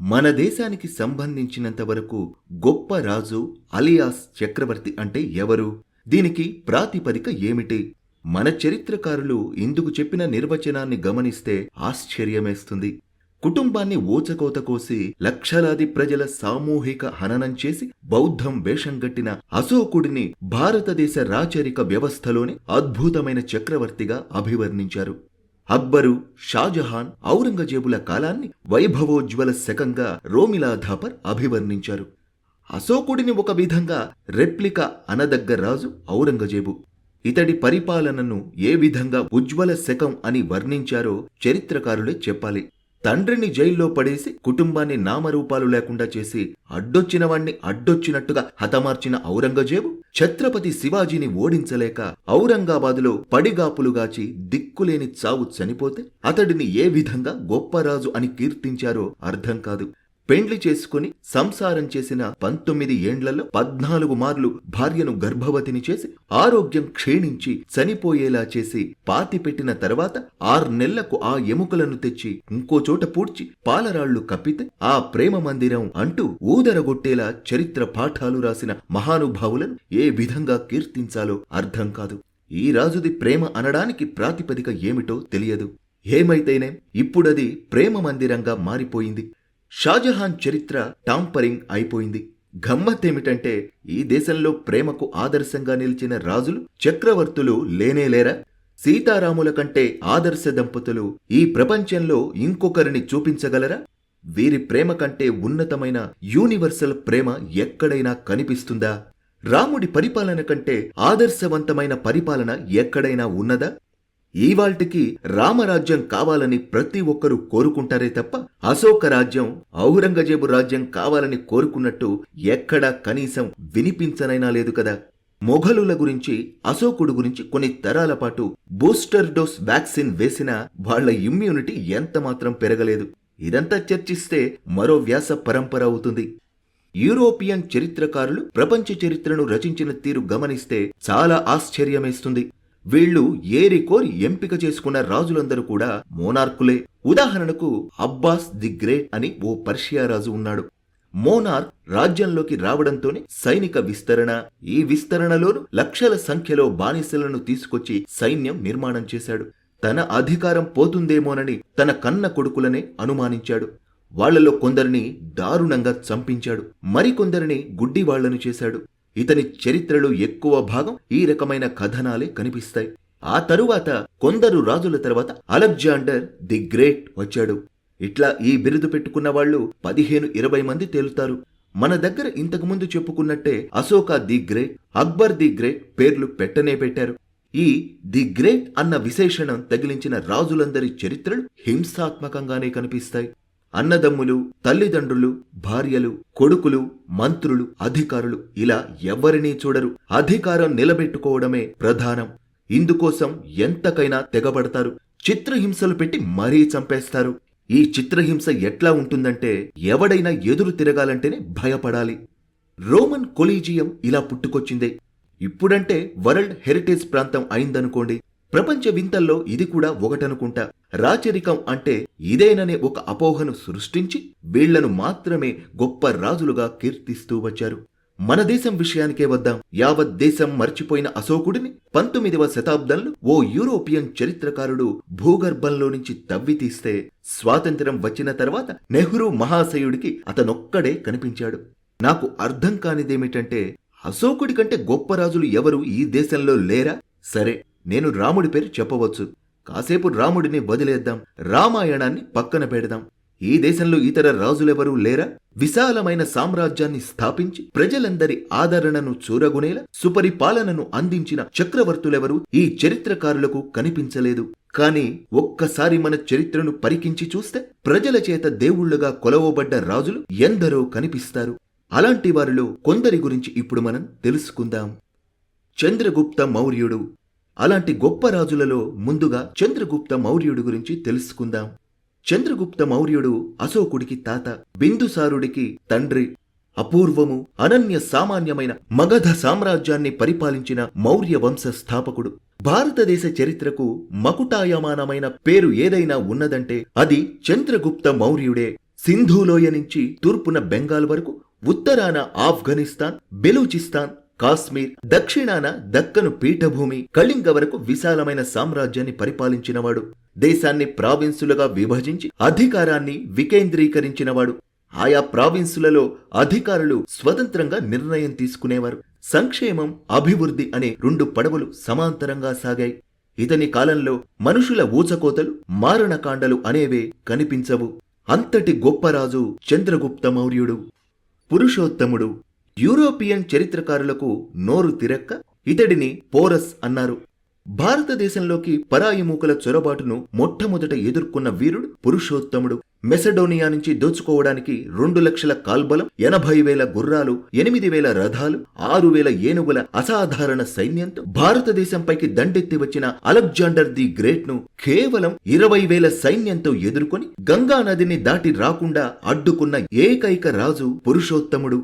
మన దేశానికి సంబంధించినంత వరకు గొప్ప రాజు అలియాస్ చక్రవర్తి అంటే ఎవరు? దీనికి ప్రాతిపదిక ఏమిటి? మన చరిత్రకారులు ఇందుకు చెప్పిన నిర్వచనాన్ని గమనిస్తే ఆశ్చర్యమేస్తుంది. కుటుంబాన్ని ఊచకోత కోసి లక్షలాది ప్రజల సామూహిక హననం చేసి బౌద్ధం వేషంగట్టిన అశోకుడిని భారతదేశ రాచరిక వ్యవస్థలోని అద్భుతమైన చక్రవర్తిగా అభివర్ణించారు. అక్బరు షాజహాన్ ఔరంగజేబుల కాలాన్ని వైభవోజ్వల శకంగా రోమిలా ధాపర్ అభివర్ణించారు. అశోకుడిని ఒక విధంగా రెప్లిక అనదగ్గ రాజు ఔరంగజేబు. ఇతడి పరిపాలనను ఏ విధంగా ఉజ్వల శకం అని వర్ణించారో చరిత్రకారులే చెప్పాలి. తండ్రిని జైల్లో పడేసి కుటుంబాన్ని నామరూపాలు లేకుండా చేసి అడ్డొచ్చిన వాణ్ణి అడ్డొచ్చినట్టుగా హతమార్చిన ఔరంగజేబు ఛత్రపతి శివాజీని ఓడించలేక ఔరంగాబాదులో పడిగాపులుగాచి దిక్కులేని చావు చనిపోతే అతడిని ఏ విధంగా గొప్పరాజు అని కీర్తించారో అర్థం కాదు. పెండ్లి చేసుకుని సంసారం చేసిన పంతొమ్మిది ఏండ్లలో పద్నాలుగు మార్లు భార్యను గర్భవతిని చేసి ఆరోగ్యం క్షీణించి చనిపోయేలా చేసి పాతిపెట్టిన తర్వాత ఆరు నెలలకు ఆ ఎముకలను తెచ్చి ఇంకో చోట పూడ్చి పాలరాళ్ళు కప్పితే ఆ ప్రేమ మందిరం అంటూ ఊదరగొట్టేలా చరిత్ర పాఠాలు రాసిన మహానుభావులను ఏ విధంగా కీర్తించాలో అర్థం కాదు. ఈ రాజుది ప్రేమ అనడానికి ప్రాతిపదిక ఏమిటో తెలియదు. ఏమైతేనే? ఇప్పుడది ప్రేమ మందిరంగా మారిపోయింది. షాజహాన్ చరిత్ర టాంపరింగ్ అయిపోయింది. గమ్మత్తేమిటంటే ఈ దేశంలో ప్రేమకు ఆదర్శంగా నిలిచిన రాజులు చక్రవర్తులు లేనేలేరా సీతారాముల కంటే ఆదర్శ దంపతులు ఈ ప్రపంచంలో ఇంకొకరిని చూపించగలరా? వీరి ప్రేమ కంటే ఉన్నతమైన యూనివర్సల్ ప్రేమ ఎక్కడైనా కనిపిస్తుందా? రాముడి పరిపాలన కంటే ఆదర్శవంతమైన పరిపాలన ఎక్కడైనా ఉన్నదా? ఈవాల్టికి రామరాజ్యం కావాలని ప్రతి ఒక్కరూ కోరుకుంటారే తప్ప అశోక రాజ్యం ఔరంగజేబు రాజ్యం కావాలని కోరుకున్నట్టు ఎక్కడా కనీసం వినిపించనైనా లేదు కదా. మొఘలుల గురించి అశోకుడు గురించి కొన్ని తరాల పాటు బూస్టర్ డోస్ వ్యాక్సిన్ వేసినా వాళ్ళ ఇమ్యూనిటీ ఎంత మాత్రం పెరగలేదు. ఇదంతా చర్చిస్తే మరో వ్యాస పరంపర అవుతుంది. యూరోపియన్ చరిత్రకారులు ప్రపంచ చరిత్రను రచించిన తీరు గమనిస్తే చాలా ఆశ్చర్యమేస్తుంది. వీళ్ళు ఏరి కోరి ఎంపిక చేసుకున్న రాజులందరూ కూడా మోనార్కులే. ఉదాహరణకు అబ్బాస్ ది గ్రేట్ అని ఓ పర్షియా రాజు ఉన్నాడు. మోనార్క్ రాజ్యంలోకి రావడంతోనే సైనిక విస్తరణ ఈ విస్తరణలోను లక్షల సంఖ్యలో బానిసలను తీసుకొచ్చి సైన్యం నిర్మాణం చేశాడు. తన అధికారం పోతుందేమోనని తన కన్న కొడుకులనే అనుమానించాడు. వాళ్ళలో కొందరిని దారుణంగా చంపించాడు. మరికొందరిని గుడ్డివాళ్ళను చేశాడు. ఇతని చరిత్రలో ఎక్కువ భాగం ఈ రకమైన కథనాలే కనిపిస్తాయి. ఆ తరువాత కొందరు రాజుల తర్వాత అలెగ్జాండర్ ది గ్రేట్ వచ్చాడు. ఇట్లా ఈ బిరుదు పెట్టుకున్న వాళ్ళు పదిహేను ఇరవై మంది తేలుతారు. మన దగ్గర ఇంతకుముందు చెప్పుకున్నట్టే Ashoka the great Akbar the great పేర్లు పెట్టనే పెట్టారు. ఈ ది గ్రేట్ అన్న విశేషణం తగిలించిన రాజులందరి చరిత్రలు హింసాత్మకంగానే కనిపిస్తాయి. అన్నదమ్ములు తల్లిదండ్రులు భార్యలు కొడుకులు మంత్రులు అధికారులు ఇలా ఎవరినీ చూడరు. అధికారం నిలబెట్టుకోవడమే ప్రధానం. ఇందుకోసం ఎంతకైనా తెగబడతారు. చిత్రహింసలు పెట్టి మరీ చంపేస్తారు. ఈ చిత్రహింస ఎట్లా ఉంటుందంటే ఎవడైనా ఎదురు తిరగాలంటేనే భయపడాలి. రోమన్ కొలీజియం ఇలా పుట్టుకొచ్చిందే. ఇప్పుడంటే వరల్డ్ హెరిటేజ్ ప్రాంతం అయిందనుకోండి. ప్రపంచ వింతల్లో ఇది కూడా ఒకటనుకుంటా. రాచరికం అంటే ఇదేననే ఒక అపోహను సృష్టించి వీళ్ళను మాత్రమే గొప్ప రాజులుగా కీర్తిస్తూ వచ్చారు. మన దేశం విషయానికే వద్దాం. యావత్ దేశం మర్చిపోయిన అశోకుడిని పంతొమ్మిదవ శతాబ్దంలో ఓ యూరోపియన్ చరిత్రకారుడు భూగర్భంలో నుంచి తవ్వి తీస్తే స్వాతంత్ర్యం వచ్చిన తర్వాత నెహ్రూ మహాశయుడికి అతనొక్కడే కనిపించాడు. నాకు అర్థం కానిదేమిటంటే అశోకుడి కంటే గొప్ప రాజులు ఎవరు ఈ దేశంలో లేరా? సరే నేను రాముడి పేరు చెప్పవచ్చు. కాసేపు రాముడిని వదిలేద్దాం. రామాయణాన్ని పక్కన పెడదాం. ఈ దేశంలో ఇతర రాజులెవరూ లేరా? విశాలమైన సామ్రాజ్యాన్ని స్థాపించి ప్రజలందరి ఆదరణను చూరగునేలా సుపరిపాలనను అందించిన చక్రవర్తులెవరూ ఈ చరిత్రకారులకు కనిపించలేదు. కాని ఒక్కసారి మన చరిత్రను పరికించి చూస్తే ప్రజల చేత దేవుళ్ళుగా కొలవబడ్డ రాజులు ఎందరో కనిపిస్తారు. అలాంటి వారిలో కొందరి గురించి ఇప్పుడు మనం తెలుసుకుందాం. చంద్రగుప్త మౌర్యుడు అలాంటి గొప్ప రాజులలో ముందుగా చంద్రగుప్త మౌర్యుడి గురించి తెలుసుకుందాం. చంద్రగుప్త మౌర్యుడు అశోకుడికి తాత బిందుసారుడికి తండ్రి. అపూర్వము అనన్య సామాన్యమైన మగధ సామ్రాజ్యాన్ని పరిపాలించిన మౌర్య వంశ స్థాపకుడు భారతదేశ చరిత్రకు మకుటాయమానమైన పేరు ఏదైనా ఉన్నదంటే అది చంద్రగుప్త మౌర్యుడే. సింధులోయ నుంచి తూర్పున బెంగాల్ వరకు ఉత్తరాన ఆఫ్ఘనిస్తాన్ బెలూచిస్తాన్ కాశ్మీర్ దక్షిణాన దక్కను పీఠభూమి కళింగ వరకు విశాలమైన సామ్రాజ్యాన్ని పరిపాలించినవాడు. దేశాన్ని ప్రావిన్సులుగా విభజించి అధికారాన్ని వికేంద్రీకరించినవాడు. ఆయా ప్రావిన్సులలో అధికారులు స్వతంత్రంగా నిర్ణయం తీసుకునేవారు. సంక్షేమం అభివృద్ధి అనే రెండు పడవలు సమాంతరంగా సాగాయి. ఇతని కాలంలో మనుషుల ఊచకోతలు మారణకాండలు అనేవే కనిపించవు. అంతటి గొప్ప రాజు చంద్రగుప్త మౌర్యుడు. పురుషోత్తముడు. యూరోపియన్ చరిత్రకారులకు నోరు తిరక్క ఇతడిని పోరస్ అన్నారు. భారతదేశంలోకి పరాయి మూకల చొరబాటును మొట్టమొదట ఎదుర్కొన్న వీరుడు పురుషోత్తముడు. మెసడోనియా నుంచి దోచుకోవడానికి రెండు లక్షల కాల్బలం ఎనభై వేల గుర్రాలు ఎనిమిది వేల రథాలు ఆరు వేల ఏనుగుల అసాధారణ సైన్యంతో భారతదేశంపైకి దండెత్తి వచ్చిన అలెగ్జాండర్ ది గ్రేట్ను కేవలం ఇరవై వేల సైన్యంతో ఎదుర్కొని గంగా నదిని దాటి రాకుండా అడ్డుకున్న ఏకైక రాజు పురుషోత్తముడు.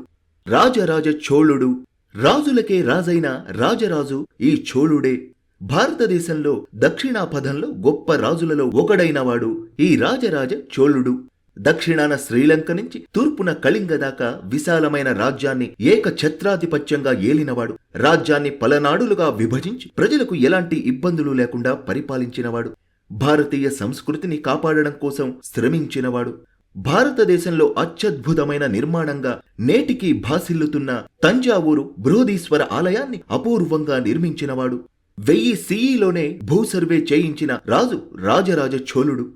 రాజరాజ చోళుడు రాజులకే రాజైన రాజరాజు ఈ చోళుడే. భారతదేశంలో దక్షిణాపథంలో గొప్ప రాజులలో ఒకడైనవాడు ఈ రాజరాజ చోళుడు. దక్షిణాన శ్రీలంక నుంచి తూర్పున కళింగ దాకా విశాలమైన రాజ్యాన్ని ఏక ఛత్రాధిపత్యంగా ఏలినవాడు. రాజ్యాన్ని పలనాడులుగా విభజించి ప్రజలకు ఎలాంటి ఇబ్బందులు లేకుండా పరిపాలించినవాడు. భారతీయ సంస్కృతిని కాపాడడం కోసం శ్రమించినవాడు. భారతదేశంలో అత్యద్భుతమైన నిర్మాణంగా నేటికి భాసిల్లుతున్న తంజావూరు బృహదీశ్వర ఆలయాన్ని అపూర్వంగా నిర్మించినవాడు. వెయ్యి సిఈలోనే భూసర్వే చేయించిన రాజు రాజరాజ చోళుడు.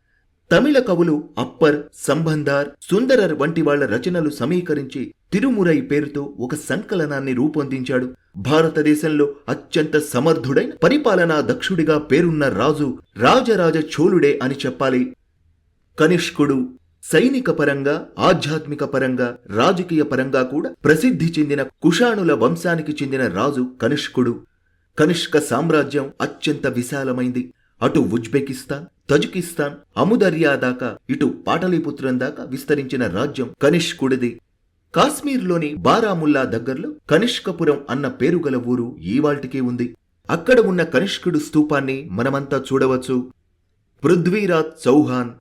తమిళ కవులు అప్పర్ సంబంధార్ సుందరర్ వంటి వాళ్ళ రచనలు సమీకరించి తిరుమురై పేరుతో ఒక సంకలనాన్ని రూపొందించాడు. భారతదేశంలో అత్యంత సమర్థుడైన పరిపాలనా దక్షుడిగా పేరున్న రాజు రాజరాజ చోళుడే అని చెప్పాలి. కనిష్కుడు సైనిక పరంగా ఆధ్యాత్మిక పరంగా రాజకీయ పరంగా కూడా ప్రసిద్ధి చెందిన కుషాణుల వంశానికి చెందిన రాజు కనిష్కుడు. కనిష్క సామ్రాజ్యం అత్యంత విశాలమైంది. అటు ఉజ్బెకిస్తాన్ తజుకిస్తాన్ అముదర్యా దాకా ఇటు పాటలీపుత్రం దాకా విస్తరించిన రాజ్యం కనిష్కుడిది. కాశ్మీర్లోని బారాముల్లా దగ్గర్లో కనిష్కపురం అన్న పేరుగల ఊరు ఈవాల్టికే ఉంది. అక్కడ ఉన్న కనిష్కుడు స్తూపాన్ని మనమంతా చూడవచ్చు. పృథ్వీరాజ్ చౌహాన్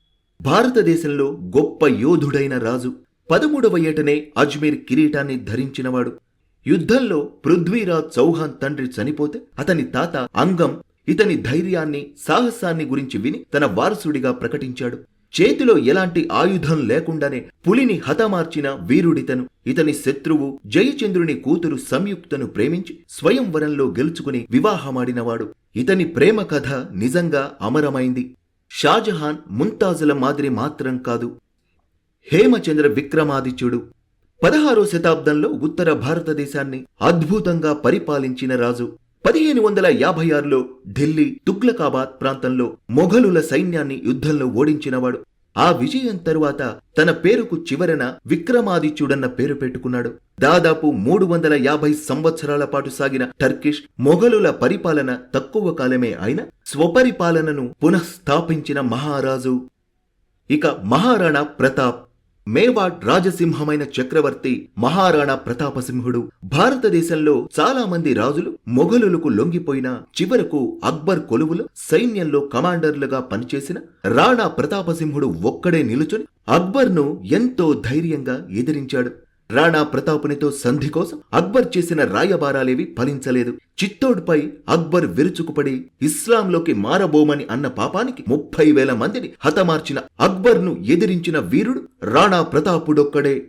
భారతదేశంలో గొప్ప యోధుడైన రాజు. పదమూడవ ఏటనే అజ్మీర్ కిరీటాన్ని ధరించినవాడు. యుద్ధంలో పృథ్వీరాజ్ చౌహాన్ తండ్రి చనిపోతే అతని తాత అంగం ఇతని ధైర్యాన్ని సాహసాన్ని గురించి విని తన వారసుడిగా ప్రకటించాడు. చేతిలో ఎలాంటి ఆయుధం లేకుండానే పులిని హతమార్చిన వీరుడితను ఇతని శత్రువు జయచంద్రుని కూతురు సంయుక్తను ప్రేమించి స్వయంవరంలో గెలుచుకుని వివాహమాడినవాడు. ఇతని ప్రేమ కథ నిజంగా అమరమైంది. షాజహాన్ ముంతాజుల మాదిరి మాత్రం కాదు. హేమచంద్ర విక్రమాదిత్యుడు పదహారో శతాబ్దంలో ఉత్తర భారతదేశాన్ని అద్భుతంగా పరిపాలించిన రాజు. పదిహేను వందల యాభై ఆరులో ఢిల్లీ తుగ్లకాబాద్ ప్రాంతంలో మొఘలుల సైన్యాన్ని యుద్ధంలో ఓడించినవాడు. ఆ విజయం తరువాత తన పేరుకు చివరన విక్రమాదిత్యుడన్న పేరు పెట్టుకున్నాడు. దాదాపు మూడు వందల యాభై సంవత్సరాల పాటు సాగిన టర్కిష్ మొఘలుల పరిపాలన తక్కువ కాలమే అయిన స్వపరిపాలనను పునఃస్థాపించిన మహారాజు. ఇక మహారాణా ప్రతాప్ మేవాడ్ రాజసింహమైన చక్రవర్తి మహారాణా ప్రతాపసింహుడు భారతదేశంలో చాలా మంది రాజులు మొఘలులకు లొంగిపోయిన చివరకు అక్బర్ కొలువులు సైన్యంలో కమాండర్లుగా పనిచేసిన రాణా ప్రతాపసింహుడు ఒక్కడే నిలుచుని అక్బర్ను ఎంతో ధైర్యంగా ఎదిరించాడు. రాణా ప్రతాపునితో సంధి కోసం అక్బర్ చేసిన రాయబారాలేవి ఫలించలేదు. చిత్తోడ్పై అక్బర్ విరుచుకుపడి ఇస్లాంలోకి మారబోమని అన్న పాపానికి ముప్పై వేల మందిని హతమార్చిన అక్బర్ను ఎదిరించిన వీరుడు రాణా ప్రతాపుడొక్కడే.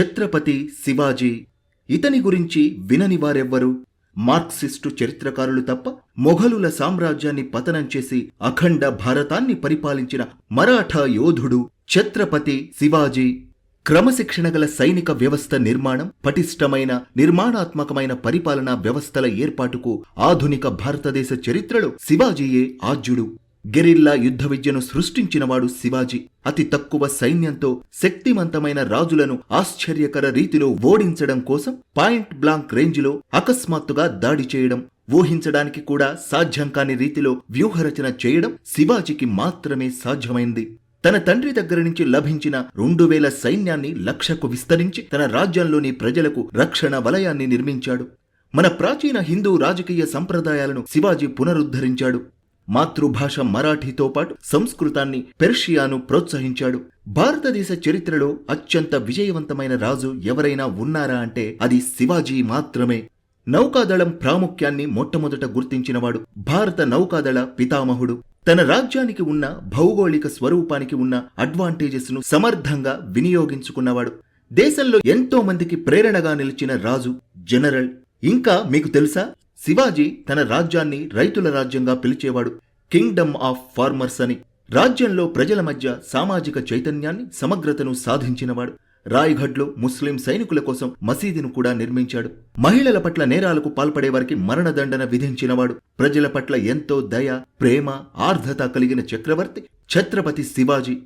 ఛత్రపతి శివాజీ. ఇతని గురించి వినని వారెవ్వరు. మార్క్సిస్టు చరిత్రకారులు తప్ప మొఘలుల సామ్రాజ్యాన్ని పతనం చేసి అఖండ భారతాన్ని పరిపాలించిన మరాఠా యోధుడు ఛత్రపతి శివాజీ. క్రమశిక్షణ గల సైనిక వ్యవస్థ నిర్మాణం పటిష్టమైన నిర్మాణాత్మకమైన పరిపాలనా వ్యవస్థల ఏర్పాటుకు ఆధునిక భారతదేశ చరిత్రలో శివాజీయే ఆద్యుడు గెరిల్లా యుద్ధ విద్యను సృష్టించినవాడు శివాజీ. అతి తక్కువ సైన్యంతో శక్తివంతమైన రాజులను ఆశ్చర్యకర రీతిలో ఓడించడం కోసం పాయింట్ బ్లాంక్ రేంజ్లో అకస్మాత్తుగా దాడి చేయడం ఊహించడానికి కూడా సాధ్యం కాని రీతిలో వ్యూహరచన చేయడం శివాజీకి మాత్రమే సాధ్యమైంది. తన తండ్రి దగ్గర నుంచి లభించిన రెండు వేల సైన్యాన్ని లక్షకు విస్తరించి తన రాజ్యంలోని ప్రజలకు రక్షణ వలయాన్ని నిర్మించాడు. మన ప్రాచీన హిందూ రాజకీయ సంప్రదాయాలను శివాజీ పునరుద్ధరించాడు. మాతృభాష మరాఠీతో పాటు సంస్కృతాన్ని పెర్షియాను ప్రోత్సహించాడు. భారతదేశ చరిత్రలో అత్యంత విజయవంతమైన రాజు ఎవరైనా ఉన్నారా అంటే అది శివాజీ మాత్రమే. నౌకాదళం ప్రాముఖ్యాన్ని మొట్టమొదట గుర్తించినవాడు భారత నౌకాదళ పితామహుడు. తన రాజ్యానికి ఉన్న భౌగోళిక స్వరూపానికి ఉన్న అడ్వాంటేజెస్ను సమర్థంగా వినియోగించుకున్నవాడు. దేశంలో ఎంతో మందికి ప్రేరణగా నిలిచిన రాజు జనరల్. ఇంకా మీకు తెలుసా? శివాజీ తన రాజ్యాన్ని రైతుల రాజ్యంగా పిలిచేవాడు. కింగ్డమ్ ఆఫ్ ఫార్మర్స్ అని. రాజ్యంలో ప్రజల మధ్య సామాజిక చైతన్యాన్ని సమగ్రతను సాధించినవాడు. రాయ్గఢ్లో ముస్లిం సైనికుల కోసం మసీదును కూడా నిర్మించాడు. మహిళల పట్ల నేరాలకు పాల్పడే వారికి మరణదండన విధించినవాడు. ప్రజల పట్ల ఎంతో దయ ప్రేమ ఆర్ధత కలిగిన చక్రవర్తి ఛత్రపతి శివాజీ.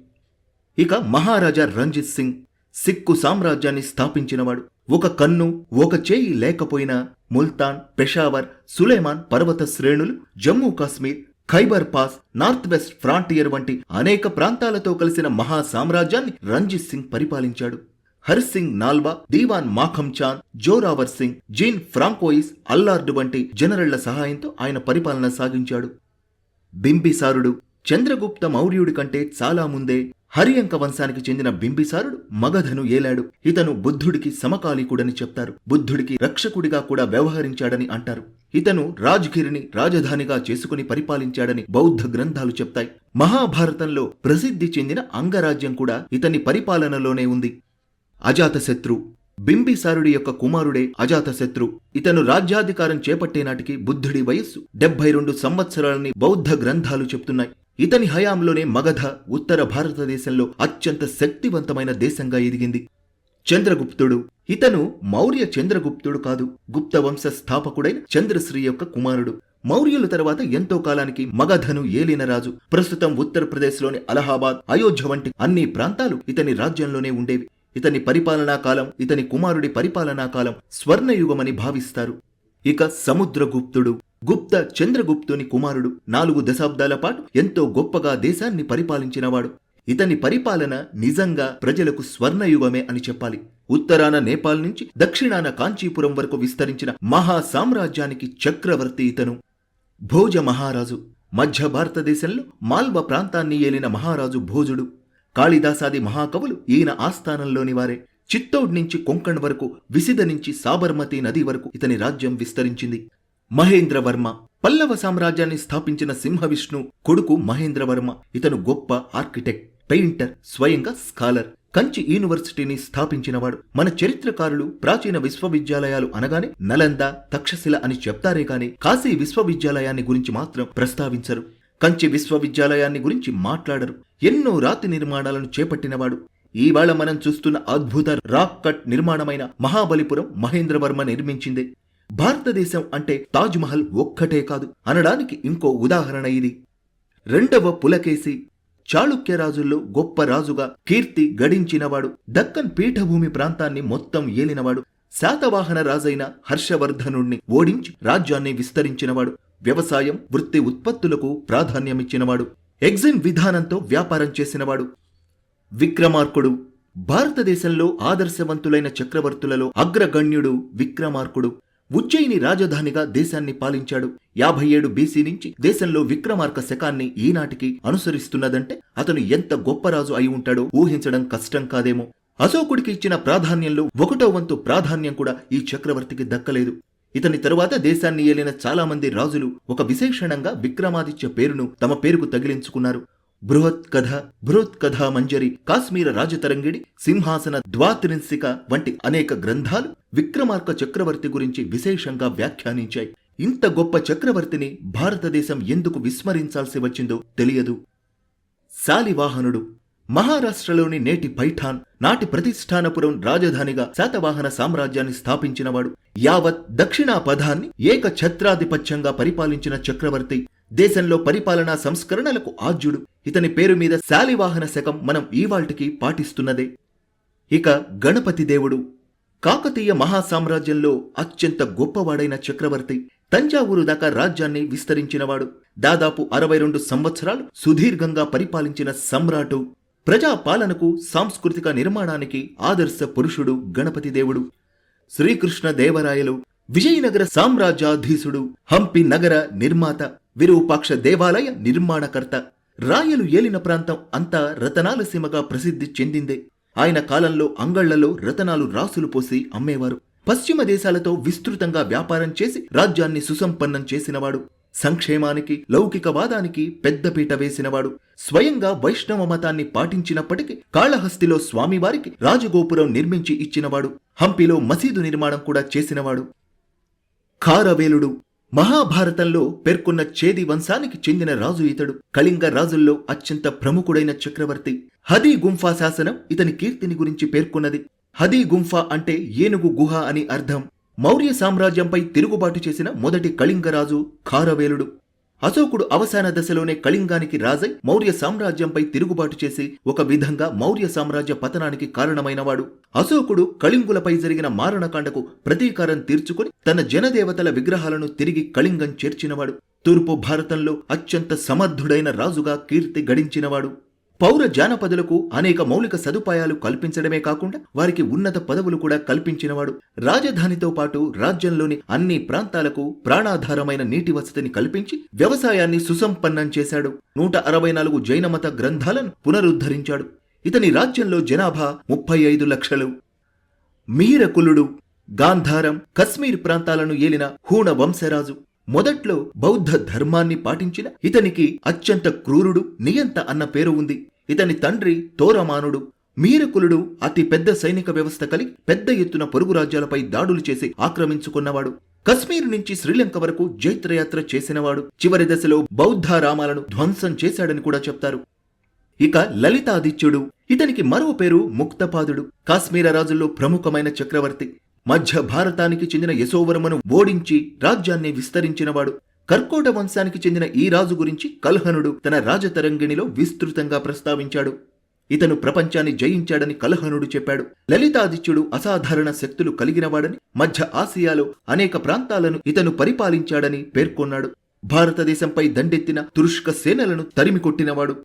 ఇక మహారాజా రంజిత్ సింగ్ సిక్కు సామ్రాజ్యాన్ని స్థాపించినవాడు. ఒక కన్ను ఒక చేయి లేకపోయినా ముల్తాన్ పెషావర్ సులేమాన్ పర్వత శ్రేణులు Jammu Kashmir Khyber pass North West Frontier వంటి అనేక ప్రాంతాలతో కలిసిన మహా సామ్రాజ్యాన్ని రంజిత్ సింగ్ పరిపాలించాడు. Hari Singh Nalwa Diwan Mokham Chand Zorawar Singh Jean François Allard వంటి జనరళ్ళ సహాయంతో ఆయన పరిపాలన సాగించాడు. బింబిసారుడు చంద్రగుప్త మౌర్యుడి కంటే చాలా ముందే హరియంక వంశానికి చెందిన బింబిసారుడు మగధను ఏలాడు. ఇతను బుద్ధుడికి సమకాలీకుడని చెప్తారు. బుద్ధుడికి రక్షకుడిగా కూడా వ్యవహరించాడని అంటారు. ఇతను రాజ్గిరిని రాజధానిగా చేసుకుని పరిపాలించాడని బౌద్ధ గ్రంథాలు చెప్తాయి. మహాభారతంలో ప్రసిద్ధి చెందిన అంగరాజ్యం కూడా ఇతని పరిపాలనలోనే ఉంది. అజాతశత్రు. బింబిసారుడి యొక్క కుమారుడే అజాతశత్రు. ఇతను రాజ్యాధికారం చేపట్టే నాటికి బుద్ధుడి వయస్సు డెబ్బై రెండు సంవత్సరాలని బౌద్ధ గ్రంథాలు చెప్తున్నాయి. ఇతని హయాంలోనే మగధ ఉత్తర భారతదేశంలో అత్యంత శక్తివంతమైన దేశంగా ఎదిగింది. చంద్రగుప్తుడు. ఇతను మౌర్య చంద్రగుప్తుడు కాదు. గుప్త వంశ స్థాపకుడైన చంద్రశ్రీ యొక్క కుమారుడు. మౌర్యుల తర్వాత ఎంతో కాలానికి మగధను ఏలిన రాజు. ప్రస్తుతం ఉత్తరప్రదేశ్లోని అలహాబాద్ అయోధ్య వంటి అన్ని ప్రాంతాలు ఇతని రాజ్యంలోనే ఉండేవి. ఇతని పరిపాలనా కాలం ఇతని కుమారుడి పరిపాలనా కాలం స్వర్ణయుగమని భావిస్తారు. ఇక సముద్రగుప్తుడు గుప్త చంద్రగుప్తుని కుమారుడు. నాలుగు దశాబ్దాల పాటు ఎంతో గొప్పగా దేశాన్ని పరిపాలించినవాడు. ఇతని పరిపాలన నిజంగా ప్రజలకు స్వర్ణయుగమే అని చెప్పాలి. ఉత్తరాన నేపాల్ నుంచి దక్షిణాన కాంచీపురం వరకు విస్తరించిన మహా సామ్రాజ్యానికి చక్రవర్తి ఇతను. భోజ మహారాజు. మధ్య భారతదేశంలో మాల్వ ప్రాంతాన్ని ఏలిన మహారాజు భోజుడు. కాళిదాసాది మహాకవులు ఈయన ఆస్థానంలోని వారే. చిత్తౌడ్ నుంచి కొంకణ్ వరకు విసిద నుంచి సాబర్మతి నది వరకు ఇతని రాజ్యం విస్తరించింది. మహేంద్రవర్మ. పల్లవ సామ్రాజ్యాన్ని స్థాపించిన సింహవిష్ణు కొడుకు మహేంద్రవర్మ. ఇతను గొప్ప ఆర్కిటెక్ట్ పెయింటర్ స్వయంగా స్కాలర్. కంచి యూనివర్సిటీని స్థాపించినవాడు. మన చరిత్రకారులు ప్రాచీన విశ్వవిద్యాలయాలు అనగానే నలంద తక్షశిల అని చెప్తారే కాని కాశీ విశ్వవిద్యాలయాన్ని గురించి మాత్రం ప్రస్తావించరు. కంచి విశ్వవిద్యాలయాన్ని గురించి మాట్లాడరు. ఎన్నో రాతి నిర్మాణాలను చేపట్టినవాడు. ఈవేళ మనం చూస్తున్న అద్భుత రాక్ కట్ నిర్మాణమైన మహాబలిపురం మహేంద్రవర్మ నిర్మించిందే. భారతదేశం అంటే తాజ్ మహల్ ఒక్కటే కాదు. అనడానికి ఇంకో ఉదాహరణ ఇది. రెండవ పులకేసి చాళుక్య రాజుల్లో గొప్ప రాజుగా కీర్తి గడించినవాడు. దక్కన్ పీఠభూమి ప్రాంతాన్ని మొత్తం ఏలినవాడు. శాతవాహన రాజైన హర్షవర్ధనుణ్ణి ఓడించి రాజ్యాన్ని విస్తరించినవాడు. వ్యవసాయం వృత్తి ఉత్పత్తులకు ప్రాధాన్యమిచ్చినవాడు. ఎగ్జిమ్ విధానంతో వ్యాపారం చేసినవాడు. విక్రమార్కుడు. భారతదేశంలో ఆదర్శవంతులైన చక్రవర్తులలో అగ్రగణ్యుడు విక్రమార్కుడు. ఉజ్జయిని రాజధానిగా దేశాన్ని పాలించాడు. యాభై ఏడు బీసీ నుంచి దేశంలో విక్రమార్క శకాన్ని ఈనాటికి అనుసరిస్తున్నదంటే అతను ఎంత గొప్ప రాజు అయి ఉంటాడో ఊహించడం కష్టం కాదేమో. అశోకుడికి ఇచ్చిన ప్రాధాన్యంలో ఒకటో వంతు ప్రాధాన్యం కూడా ఈ చక్రవర్తికి దక్కలేదు. ఇతని తరువాత దేశాన్ని ఏలిన చాలా మంది రాజులు ఒక విశేషణంగా విక్రమాదిత్య పేరును తమ పేరుకు తగిలించుకున్నారు. బృహత్ కథ బృహత్ కథా మంజరి కాశ్మీర రాజతరంగిడి సింహాసన ద్వాత్రింశిక వంటి అనేక గ్రంథాలు విక్రమార్క చక్రవర్తి గురించి విశేషంగా వ్యాఖ్యానించాయి. ఇంత గొప్ప చక్రవర్తిని భారతదేశం ఎందుకు విస్మరించాల్సి వచ్చిందో తెలియదు. శాలివాహనుడు మహారాష్ట్రలోని నేటి పైఠాన్ నాటి ప్రతిష్టానపురం రాజధానిగా శాతవాహన సామ్రాజ్యాన్ని స్థాపించినవాడు. యావత్ దక్షిణాపథాన్ని ఏక ఛత్రాధిపత్యంగా పరిపాలించిన చక్రవర్తి దేశంలో పరిపాలనా సంస్కరణలకు ఆద్యుడు ఇతని పేరు మీద శాలివాహన శకం మనం ఈవాల్టికి పాటిస్తున్నదే. ఇక గణపతి దేవుడు. కాకతీయ మహాసామ్రాజ్యంలో అత్యంత గొప్పవాడైన చక్రవర్తి తంజావూరు దాకా రాజ్యాన్ని విస్తరించినవాడు. దాదాపు అరవై రెండు సంవత్సరాలు సుదీర్ఘంగా పరిపాలించిన సమ్రాటు ప్రజా పాలనకు సాంస్కృతిక నిర్మాణానికి ఆదర్శ పురుషుడు గణపతి దేవుడు. శ్రీకృష్ణ దేవరాయలు విజయనగర సామ్రాజ్యాధీశుడు హంపి నగర నిర్మాత విరూపాక్ష దేవాలయ నిర్మాణకర్త. రాయలు ఏలిన ప్రాంతం అంతా రతనాల సీమగా ప్రసిద్ధి చెందిందే. ఆయన కాలంలో అంగళ్ళలో రతనాలు రాసులు పోసి అమ్మేవారు. పశ్చిమ దేశాలతో విస్తృతంగా వ్యాపారం చేసి రాజ్యాన్ని సుసంపన్నం చేసినవాడు. సంక్షేమానికి లౌకికవాదానికి పెద్దపీట వేసినవాడు. స్వయంగా వైష్ణవ మతాన్ని పాటించినప్పటికీ కాళహస్తిలో స్వామివారికి రాజగోపురం నిర్మించి ఇచ్చినవాడు. హంపిలో మసీదు నిర్మాణం కూడా చేసినవాడు. కారవేలుడు మహాభారతంలో పేర్కొన్న చేది వంశానికి చెందిన రాజు ఇతడు. కళింగ రాజుల్లో అత్యంత ప్రముఖుడైన చక్రవర్తి. హదీ గుంఫా శాసనం ఇతని కీర్తిని గురించి పేర్కొన్నది. హదీ గుంఫా అంటే ఏనుగు గుహ అని అర్థం. మౌర్య సామ్రాజ్యంపై తిరుగుబాటు చేసిన మొదటి కళింగరాజు ఖారవేలుడు అశోకుడు అవసాన దశలోనే కళింగానికి రాజై మౌర్య సామ్రాజ్యంపై తిరుగుబాటు చేసి ఒక విధంగా మౌర్య సామ్రాజ్య పతనానికి కారణమైనవాడు. అశోకుడు కళింగులపై జరిగిన మారణకాండకు ప్రతీకారం తీర్చుకుని తన జనదేవతల విగ్రహాలను తిరిగి కళింగం చేర్చినవాడు. తూర్పు భారతంలో అత్యంత సమర్థుడైన రాజుగా కీర్తి గడించినవాడు. పౌర జానపదులకు అనేక మౌలిక సదుపాయాలు కల్పించడమే కాకుండా వారికి ఉన్నత పదవులు కూడా కల్పించినవాడు. రాజధానితో పాటు రాజ్యంలోని అన్ని ప్రాంతాలకు ప్రాణాధారమైన నీటి వసతిని కల్పించి వ్యవసాయాన్ని సుసంపన్నం చేశాడు. నూట అరవై నాలుగు జైనమత గ్రంథాలను పునరుద్ధరించాడు. ఇతని రాజ్యంలో జనాభా ముప్పై ఐదు లక్షలు. మీరకులుడు గాంధారం కశ్మీర్ ప్రాంతాలను ఏలిన హూణ వంశరాజు. మొదట్లో బౌద్ధ ధర్మాన్ని పాటించిన ఇతనికి అత్యంత క్రూరుడు నియంత అన్న పేరు ఉంది. ఇతని తండ్రి తోరమానుడు మీరకులుడు అతి పెద్ద సైనిక వ్యవస్థ కలిగి పెద్ద ఎత్తున పొరుగు రాజ్యాలపై దాడులు చేసి ఆక్రమించుకున్నవాడు. కశ్మీర్ నుంచి శ్రీలంక వరకు జైత్రయాత్ర చేసినవాడు. చివరి దశలో బౌద్ధ రామాలను ధ్వంసం చేశాడని కూడా చెప్తారు. ఇక లలితాదిత్యుడు ఇతనికి మరో పేరు ముక్తపాదుడు కాశ్మీర రాజుల్లో ప్రముఖమైన చక్రవర్తి. మధ్య భారతానికి చెందిన యశోవరమను ఓడించి రాజ్యాన్ని విస్తరించినవాడు. కర్కోట వంశానికి చెందిన ఈ రాజు గురించి కల్హనుడు తన రాజతరంగిణిలో విస్తృతంగా ప్రస్తావించాడు. ఇతను ప్రపంచాన్ని జయించాడని కల్హనుడు చెప్పాడు. లలితాదిత్యుడు అసాధారణ శక్తులు కలిగినవాడని మధ్య ఆసియాలో అనేక ప్రాంతాలను ఇతను పరిపాలించాడని పేర్కొన్నాడు. భారతదేశంపై దండెత్తిన తురుష్క సేనలను తరిమికొట్టినవాడు.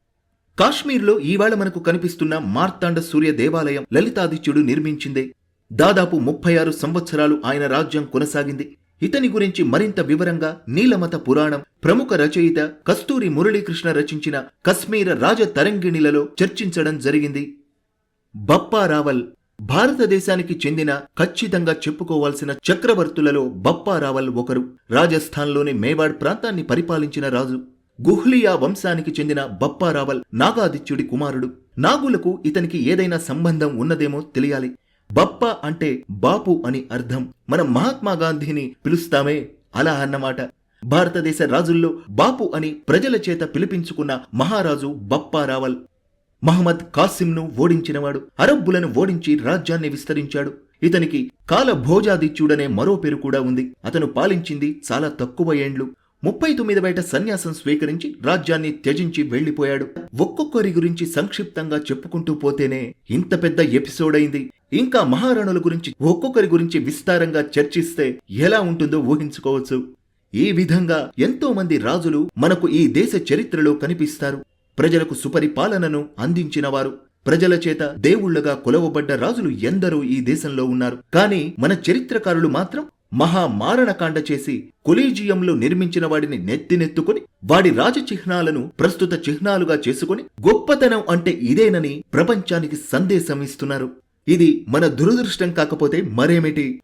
కాశ్మీర్లో ఈవేళ మనకు కనిపిస్తున్న మార్తాండ సూర్య దేవాలయం లలితాదిత్యుడు నిర్మించిందే. దాదాపు ముప్పై ఆరు సంవత్సరాలు ఆయన రాజ్యం కొనసాగింది. ఇతని గురించి మరింత వివరంగా నీలమత పురాణం ప్రముఖ రచయిత కస్తూరి మురళీకృష్ణ రచించిన కశ్మీర రాజ తరంగిణిలలో చర్చించడం జరిగింది. బప్పా రావల్ భారతదేశానికి చెందిన ఖచ్చితంగా చెప్పుకోవాల్సిన చక్రవర్తులలో బప్పా రావల్ ఒకరు. రాజస్థాన్లోని మేవాడ్ ప్రాంతాన్ని పరిపాలించిన రాజు. గుహ్లియా వంశానికి చెందిన బప్పా రావల్ నాగాదిత్యుడి కుమారుడు. నాగులకు ఇతనికి ఏదైనా సంబంధం ఉన్నదేమో తెలియాలి. బప్ప అంటే బాపు అని అర్థం. మనం మహాత్మా గాంధీని పిలుస్తామే అలా అన్నమాట. భారతదేశ రాజుల్లో బాపు అని ప్రజల చేత పిలిపించుకున్న మహారాజు బప్పా రావల్ మహమ్మద్ కాసింను ఓడించినవాడు. అరబ్బులను ఓడించి రాజ్యాన్ని విస్తరించాడు. ఇతనికి కాల భోజాదిత్యుడనే మరో పేరు కూడా ఉంది. అతను పాలించింది చాలా తక్కువ ఏండ్లు. ముప్పై తొమ్మిది బయట సన్యాసం స్వీకరించి రాజ్యాన్ని త్యజించి వెళ్ళిపోయాడు ఒక్కొక్కరి గురించి సంక్షిప్తంగా చెప్పుకుంటూ పోతేనే ఇంత పెద్ద ఎపిసోడ్ అయింది. ఇంకా మహారాణుల గురించి ఒక్కొక్కరి గురించి విస్తారంగా చర్చిస్తే ఎలా ఉంటుందో ఊహించుకోవచ్చు. ఈ విధంగా ఎంతో మంది రాజులు మనకు ఈ దేశ చరిత్రలో కనిపిస్తారు. ప్రజలకు సుపరిపాలనను అందించినవారు. ప్రజల చేత దేవుళ్ళుగా కొలవబడ్డ రాజులు ఎందరో ఈ దేశంలో ఉన్నారు. కానీ మన చరిత్రకారులు మాత్రం మహా మారణకాండ చేసి కొలీజియంలో నిర్మించిన వాడిని నెత్తినెత్తుకుని వాడి రాజచిహ్నాలను ప్రస్తుత చిహ్నాలుగా చేసుకుని గొప్పతనం అంటే ఇదేనని ప్రపంచానికి సందేశం ఇస్తున్నారు. ఇది మన దురదృష్టం కాకపోతే మరేమిటి?